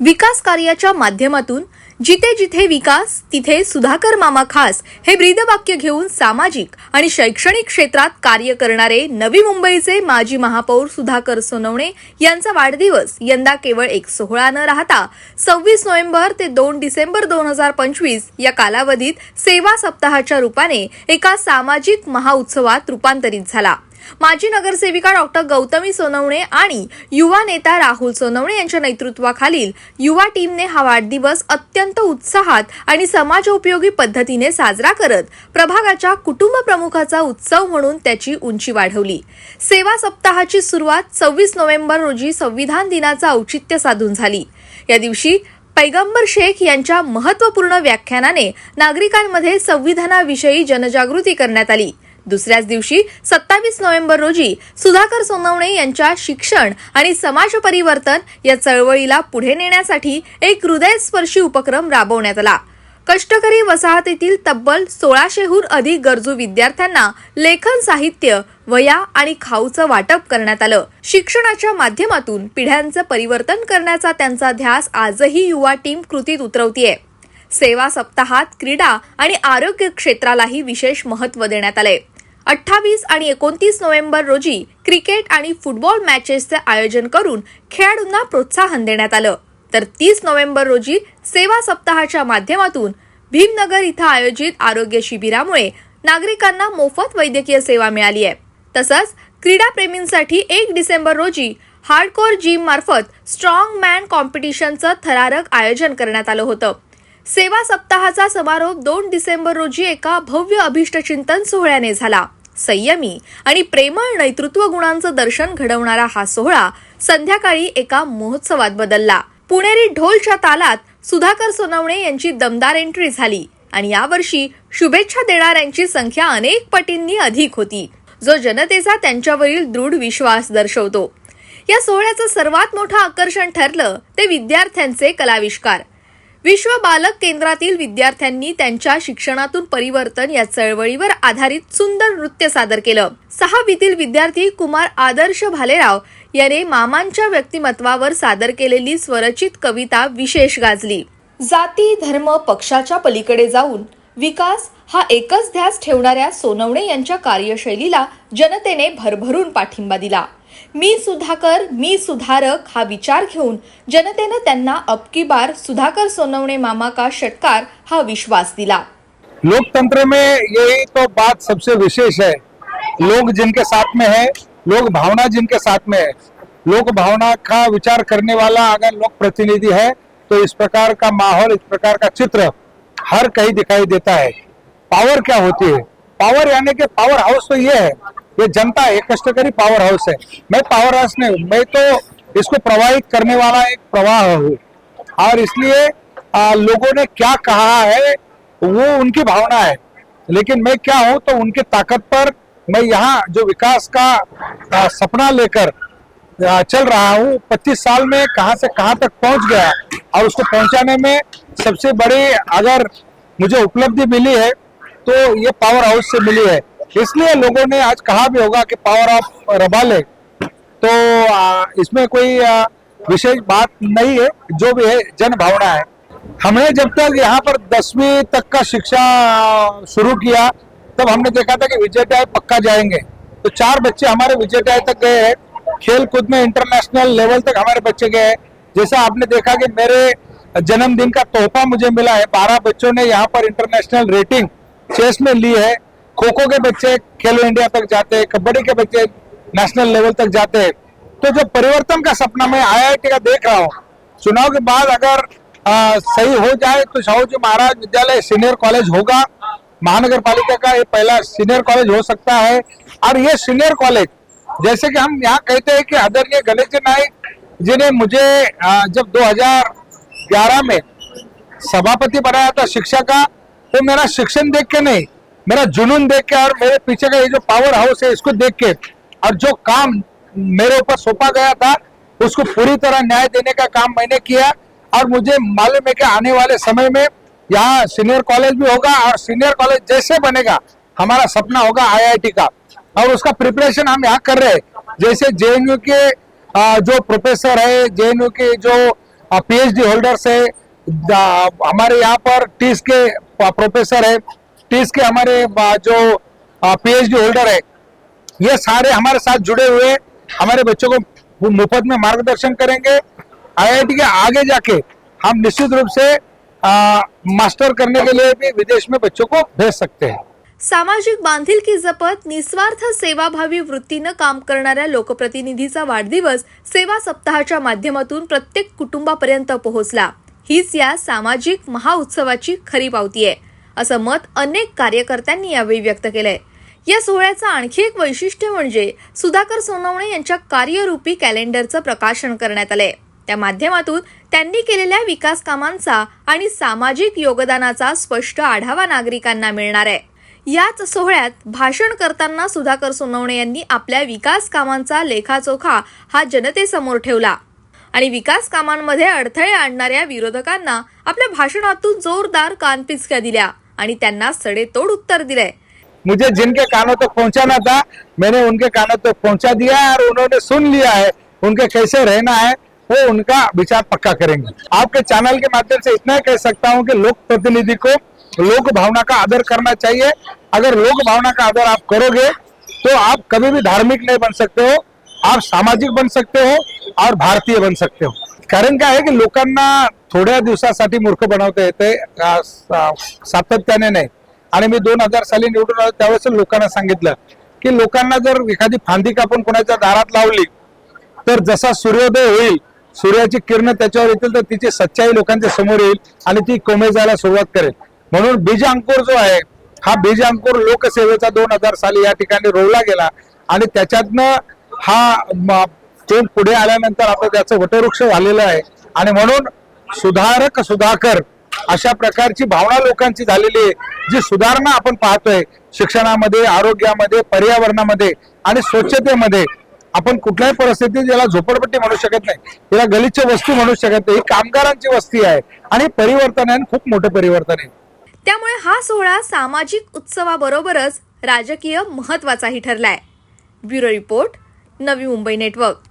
विकास कार्याच्या माध्यमातून जिथे जिथे विकास तिथे सुधाकर मामा खास हे ब्रीदवाक्य घेऊन सामाजिक आणि शैक्षणिक क्षेत्रात कार्य करणारे नवी मुंबईचे माजी महापौर सुधाकर सोनवणे यांचा वाढदिवस यंदा केवळ एक सोहळा न राहता. सव्वीस नोव्हेंबर ते दोन डिसेंबर दोन हजार पंचवीस या कालावधीत सेवा सप्ताहाच्या रूपाने एका सामाजिक महाउत्सवात रूपांतरित झाला. माजी नगरसेविका डॉक्टर गौतमी सोनवणे आणि युवा नेता राहुल सोनवणे यांच्या नेतृत्वाखालील युवा टीमने हा वाढदिवस अत्यंत उत्साहात आणि समाजोपयोगी पद्धतीने साजरा करत प्रभागाच्या कुटुंब प्रमुखाचा उत्सव म्हणून त्याची उंची वाढवली. सेवा सप्ताहाची सुरुवात सव्वीस नोव्हेंबर रोजी संविधान दिनाचं औचित्य साधून झाली. या दिवशी पैगंबर शेख यांच्या महत्त्वपूर्ण व्याख्यानाने नागरिकांमध्ये संविधानाविषयी जनजागृती करण्यात आली. दुसऱ्याच दिवशी सत्तावीस नोव्हेंबर रोजी सुधाकर सोनवणे यांच्या शिक्षण आणि समाज परिवर्तन या चळवळीला पुढे नेण्यासाठी एक हृदयस्पर्शी उपक्रम राबवण्यात आला. कष्टकरी वसाहतीतील तब्बल सोळाशेहून अधिक गरजू विद्यार्थ्यांना लेखन साहित्य वया आणि खाऊचं वाटप करण्यात आलं. शिक्षणाच्या माध्यमातून पिढ्यांचं परिवर्तन करण्याचा त्यांचा ध्यास आजही युवा टीम कृतीत उतरवतीये. सेवा सप्ताहात क्रीडा आणि आरोग्य क्षेत्रालाही विशेष महत्त्व देण्यात आले. अठ्ठावीस आणि एकोणतीस नोव्हेंबर रोजी क्रिकेट आणि फुटबॉल मॅचेसचे आयोजन करून खेळाडूंना प्रोत्साहन देण्यात आलं. तर तीस नोव्हेंबर रोजी सेवा सप्ताहाच्या माध्यमातून भीमनगर इथं आयोजित आरोग्य शिबिरामुळे नागरिकांना मोफत वैद्यकीय सेवा मिळाली आहे. तसंच क्रीडाप्रेमींसाठी एक डिसेंबर रोजी हार्डकोर जिम मार्फत स्ट्रॉंग मॅन कॉम्पिटिशनचं थरारक आयोजन करण्यात आलं होतं. सेवा सप्ताहाचा समारोप दोन डिसेंबर रोजी एका भव्य अभिष्टचिंतन सोहळ्याने झाला. संयमी आणि प्रेमळ नेतृत्व गुणांचं दर्शन घडवणारा हा सोहळा संध्याकाळी एका महोत्सवात बदलला. पुणेरी ढोलच्या तालात सुधाकर सोनवणे यांची दमदार एंट्री झाली आणि यावर्षी शुभेच्छा देणाऱ्यांची संख्या अनेक पटींनी अधिक होती. जो जनतेचा त्यांच्यावरील दृढ विश्वास दर्शवतो. या सोहळ्याचं सर्वात मोठं आकर्षण ठरलं ते विद्यार्थ्यांचे कलाविष्कार. विश्व बालक केंद्रातील विद्यार्थ्यांनी त्यांच्या शिक्षणातून परिवर्तन या चळवळीवर आधारित सुंदर नृत्य सादर केलं. सहावीतील विद्यार्थी कुमार आदर्श भालेराव याने मामांच्या व्यक्तिमत्वावर सादर केलेली स्वरचित कविता विशेष गाजली. जाती धर्म पक्षाच्या पलीकडे जाऊन विकास हा एकच ध्यास ठेवणाऱ्या सोनवणे यांच्या कार्यशैलीला जनतेने भरभरून पाठिंबा दिला. मी सुधाकर मी सुधारक हा विचार घेऊन जनतेनं त्यांना अबकी बार सुधाकर सोनवणे मामा का षटकार हा विश्वास दिला. लोकतंत्र में यही तो बात सबसे विशेष है। लोग जिनके साथ में है लोग भावना जिनके साथ में है। लोक भावना का विचार करने वाला अगर लोक प्रतिनिधि है तो इस प्रकार का माहौल इस प्रकार का चित्र हर कहीं दिखाई देता है। पावर क्या होती है? पावर यानी कि पावर हाउस तो ये है ये जनता है कष्टकरी पावर हाउस है। मैं पावर हाउस नहीं हूँ मैं तो इसको प्रवाहित करने वाला एक प्रवाह हूँ। और इसलिए लोगों ने क्या कहा है वो उनकी भावना है। लेकिन मैं क्या हूँ तो उनके ताकत पर मैं यहाँ जो विकास का आ, सपना लेकर चल रहा हूँ 25 साल में कहाँ से कहाँ तक पहुँच गया और उसको पहुँचाने में सबसे बड़ी अगर मुझे उपलब्धि मिली है तो ये पावर हाउस से मिली है। इसलिए लोगों ने आज कहा भी होगा कि पावर ऑफ़ रबाले तो इसमें कोई विशेष बात नहीं है, जो भी है जन भावना है। हमने जब तक यहाँ पर दसवीं तक का शिक्षा शुरू किया, तब हमने देखा था कि विजय पक्का जाएँगे। तो चार बच्चे हमारे विजय तक गए हैं। खेल कूद में इंटरनेशनल लेवल तक हमारे बच्चे गए हैं। जैसा आपने देखा कि मेरे जन्मदिन का तोहफा मुझे मिला है। बारह बच्चों ने यहाँ पर इंटरनेशनल रेटिंग चेस में ली है। खो खो के बच्चे खेलो इंडिया तक जाते हैं कबड्डी के बच्चे नेशनल लेवल तक जाते हैं। तो जो परिवर्तन का सपना मैं आईआईटी का देख रहा हूँ चुनाव के बाद अगर आ, सही हो जाए तो शाहू जी महाराज विद्यालय सीनियर कॉलेज होगा। महानगर पालिका का ये पहला सीनियर कॉलेज हो सकता है। और ये सीनियर कॉलेज जैसे कि हम यहाँ कहते हैं कि आदरणीय गणेश जी नाइक जिन्हें मुझे आ, जब 2011 में सभापति बनाया था शिक्षा का तो मेरा शिक्षण देख के नहीं मेरा जुनून देख के और मेरे पीछे का ये जो पावर हाउस है, इसको देख के और जो काम मेरे ऊपर सौंपा गया था, उसको पूरी तरह न्याय देने का काम मैंने किया और मुझे मालूम है कि आने वाले समय में यहाँ सीनियर कॉलेज भी होगा और सीनियर कॉलेज जैसे बनेगा, हमारा सपना होगा आईआईटी का। और उसका प्रिपरेशन हम यहाँ कर रहे हैं। जैसे जेएनयू के जो प्रोफेसर है जेएनयू के जो पीएचडी होल्डर्स है हमारे यहाँ पर टीस के प्रोफेसर है। टीस के हमारे जो पीएचडी होल्डर है ये सारे हमारे साथ जुड़े हुए हमारे बच्चों को मुफ्त में मार्गदर्शन करेंगे। आईआईटी के आगे जाके हम निश्चित रूप से आ, मास्टर करने के लिए भी विदेश में बच्चों को भेज सकते हैं। सामाजिक बांधिलकी जपत निस्वार्थ सेवाभावी वृत्तीनं काम करणाऱ्या लोकप्रतिनिधीचा वाढदिवस सेवा सप्ताहाच्या माध्यमातून प्रत्येक कुटुंबापर्यंत पोहोचला. हीच या सामाजिक महाउत्सवाची खरी पावती आहे. असं मत अनेक कार्यकर्त्यांनी यावेळी व्यक्त केलंय. या सोहळ्याचं आणखी एक वैशिष्ट्य म्हणजे सुधाकर सोनवणे यांच्या कार्यरूपी कॅलेंडरचं प्रकाशन करण्यात आलंय. त्या माध्यमातून त्यांनी केलेल्या विकास कामांचा आणि सामाजिक योगदानाचा स्पष्ट आढावा नागरिकांना मिळणार आहे. याच सोहळ्यात भाषण करताना सुधाकर सोनवणे यांनी आपल्या विकास कामांचा लेखाचोखा हा जनतेसमोर ठेवला. आणि विकास कामांमध्ये अडथळे आणणाऱ्या विरोधकांना आपल्या भाषणातून जोरदार कानपिचक्या दिल्या. आणि त्यांना सडेतोड उत्तर दिलंय. मुझे जिनके कानों तक तो पहुंचाना था, मैंने उनके कानों तक तो पहुँचा दिया है और उन्होंने सुन लिया है उनके कैसे रहना है, वो उनका विचार पक्का करेंगे। आपके चैनल के माध्यम से इतना कह सकता हूँ कि लोक प्रतिनिधि को लोक भावना का आदर करना चाहिए। अगर लोक भावना का आदर आप करोगे तो आप कभी भी धार्मिक नहीं बन सकते हो। आप सामाजिक बन सकते हो और भारतीय बन सकते हो. कारण काय आहे की लोकांना थोड्या दिवसासाठी मूर्ख बनवता येते सातत्याने नाही. आणि मी दोन हजार साली निवडून आलो त्यावेळेस लोकांना सांगितलं की लोकांना जर एखादी फांदी कापून कोणाच्या दारात लावली तर जसा सूर्योदय होईल सूर्याची किरण त्याच्यावर येतील तर तिची सच्चाई लोकांच्या समोर येईल आणि ती कोमेजायला सुरुवात करेल. म्हणून बीज अंकुर जो आहे हा बीज अंकुर लोकसेवेचा दोन हजार साली या ठिकाणी रोवला गेला आणि त्याच्यातनं हा म- पुढे आल्यानंतर आता त्याचं वटवृक्ष झालेलं आहे. आणि म्हणून सुधारक सुधाकर अशा प्रकारची भावना लोकांची झालेली आहे जी सुधारणा आपण पाहतोय शिक्षणामध्ये आरोग्यामध्ये पर्यावरणामध्ये आणि स्वच्छतेमध्ये. आपण कुठल्याही परिस्थितीत याला झोपडपट्टी म्हणू शकत नाही. याला गलिच्छ वस्ती म्हणू शकत नाही. ही कामगारांची वस्ती आहे आणि परिवर्तन आहे खूप मोठं परिवर्तन आहे. त्यामुळे हा सोहळा सामाजिक उत्सवाबरोबरच राजकीय महत्वाचाही ठरलाय. Bureau report Navi Mumbai network.